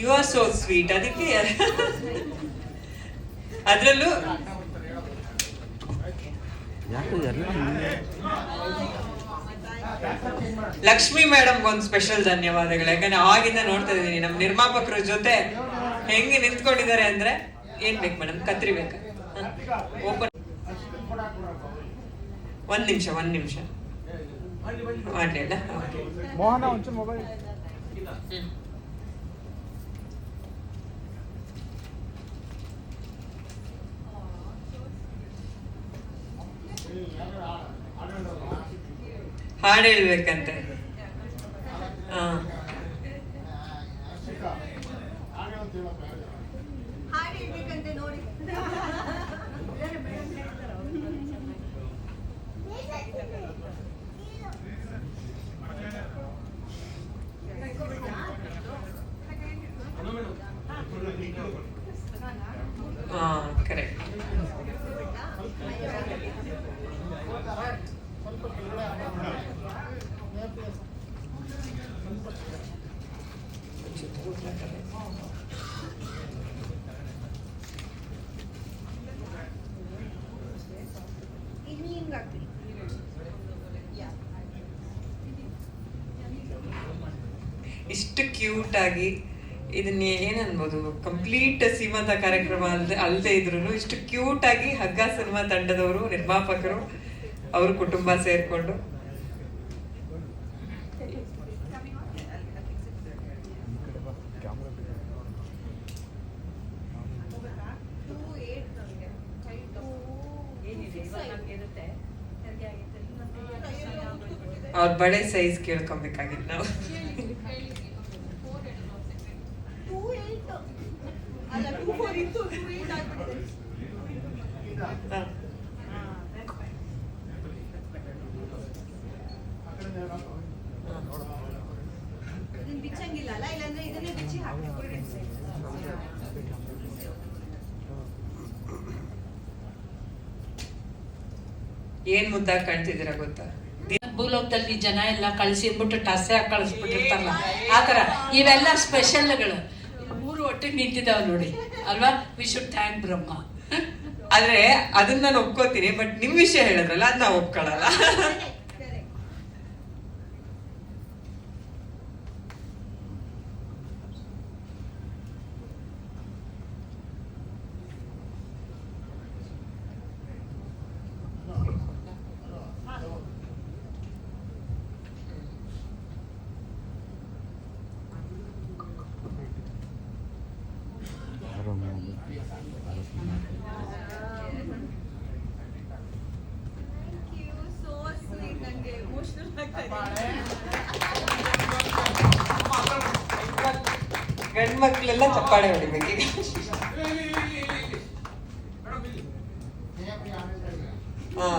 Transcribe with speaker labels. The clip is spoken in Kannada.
Speaker 1: ಯು ಆರ್ ಸೋ ಸ್ವೀಟ್ ಅದಕ್ಕೆ ಅದರಲ್ಲೂ ಲಕ್ಷ್ಮಿ ಮೇಡಮ್ ಒಂದು ಸ್ಪೆಷಲ್ ಧನ್ಯವಾದಗಳು. ಯಾಕಂದ್ರೆ ಆವಾಗಿಂದ ನೋಡ್ತಾ ಇದ್ದೀನಿ ನಮ್ಮ ನಿರ್ಮಾಪಕರ ಜೊತೆ ಹೆಂಗೆ ನಿಂತ್ಕೊಂಡಿದ್ದಾರೆ ಅಂದ್ರೆ ಏನ್ ಬೇಕು ಮೇಡಮ್? ಕತ್ರಿ ಬೇಕಾ? ಓಪನ್ ಒಂದ್ ನಿಮಿಷ ಒಂದ್ ನಿಮಿಷ. ಮಾಡ್ಲಿಲ್ಲ ಓಕೆ
Speaker 2: ಮೋಹನ ಒಂಚೂರು ಮೊಬೈಲ್
Speaker 1: ಹಾಡು ಹೇಳ್ಬೇಕಂತೆ. ಹಾಂ. ಹಾಂ ಕರೆಕ್ಟ್ ಇಷ್ಟು ಕ್ಯೂಟ್ ಆಗಿ ಇದನ್ನ ಏನ್ ಅನ್ಬೋದು ಕಂಪ್ಲೀಟ್ ಸೀಮಂತ ಕಾರ್ಯಕ್ರಮ ಅಲ್ದೆ ಅಲ್ಲದೆ ಇದ್ರು ಇಷ್ಟು ಕ್ಯೂಟ್ ಆಗಿ ಹಗ್ಗ ಸಿನಿಮಾ ತಂಡದವರು, ನಿರ್ಮಾಪಕರು, ಅವ್ರ ಕುಟುಂಬ ಸೇರ್ಕೊಂಡು ಅವ್ರ ಬಳೆ ಸೈಜ್ ಕೇಳ್ಕೊಬೇಕಾಗಿತ್ತು ನಾವು.
Speaker 3: ಬಿಚ್ಚಂಗಿಲ್ಲ ಅಲ್ಲ ಬಿಚ್ಚಿ
Speaker 1: ಏನ್ ಮುದ್ದಾಗ ಕಾಣ್ತಿದ್ದೀರಾ ಗೊತ್ತಾ?
Speaker 4: ಭೂಲೋಕದಲ್ಲಿ ಜನ ಎಲ್ಲ ಕಳಿಸಿಬಿಟ್ಟು ಟಸೆ ಕಳಿಸ್ಬಿಟ್ಟಿರ್ತಾರಲ್ಲ. ಆ ಥರ. ಇವೆಲ್ಲ ಸ್ಪೆಷಲ್ಗಳು. ಮೂರು ಒಟ್ಟಿಗೆ ನಿಂತಿದ್ದಾವೆ ನೋಡಿ. ಅಲ್ವಾ? We should thank Brahma.
Speaker 1: ಆದ್ರೆ ಅದನ್ನ ನಾನು ಒಪ್ಕೋತೀನಿ, ಬಟ್ ನಿಮ್ಮ ವಿಷಯ ಹೇಳಿದ್ರಲ್ಲ ಅದನ್ನ ನಾವು ಒಪ್ಕೊಳ್ಳಲ್ಲ ಗಂಡ್ ಮಕ್ಳೆಲ್ಲ ಚಪ್ಪಾಳೆ ಹೊಡಿಬೇಕು ಹಾ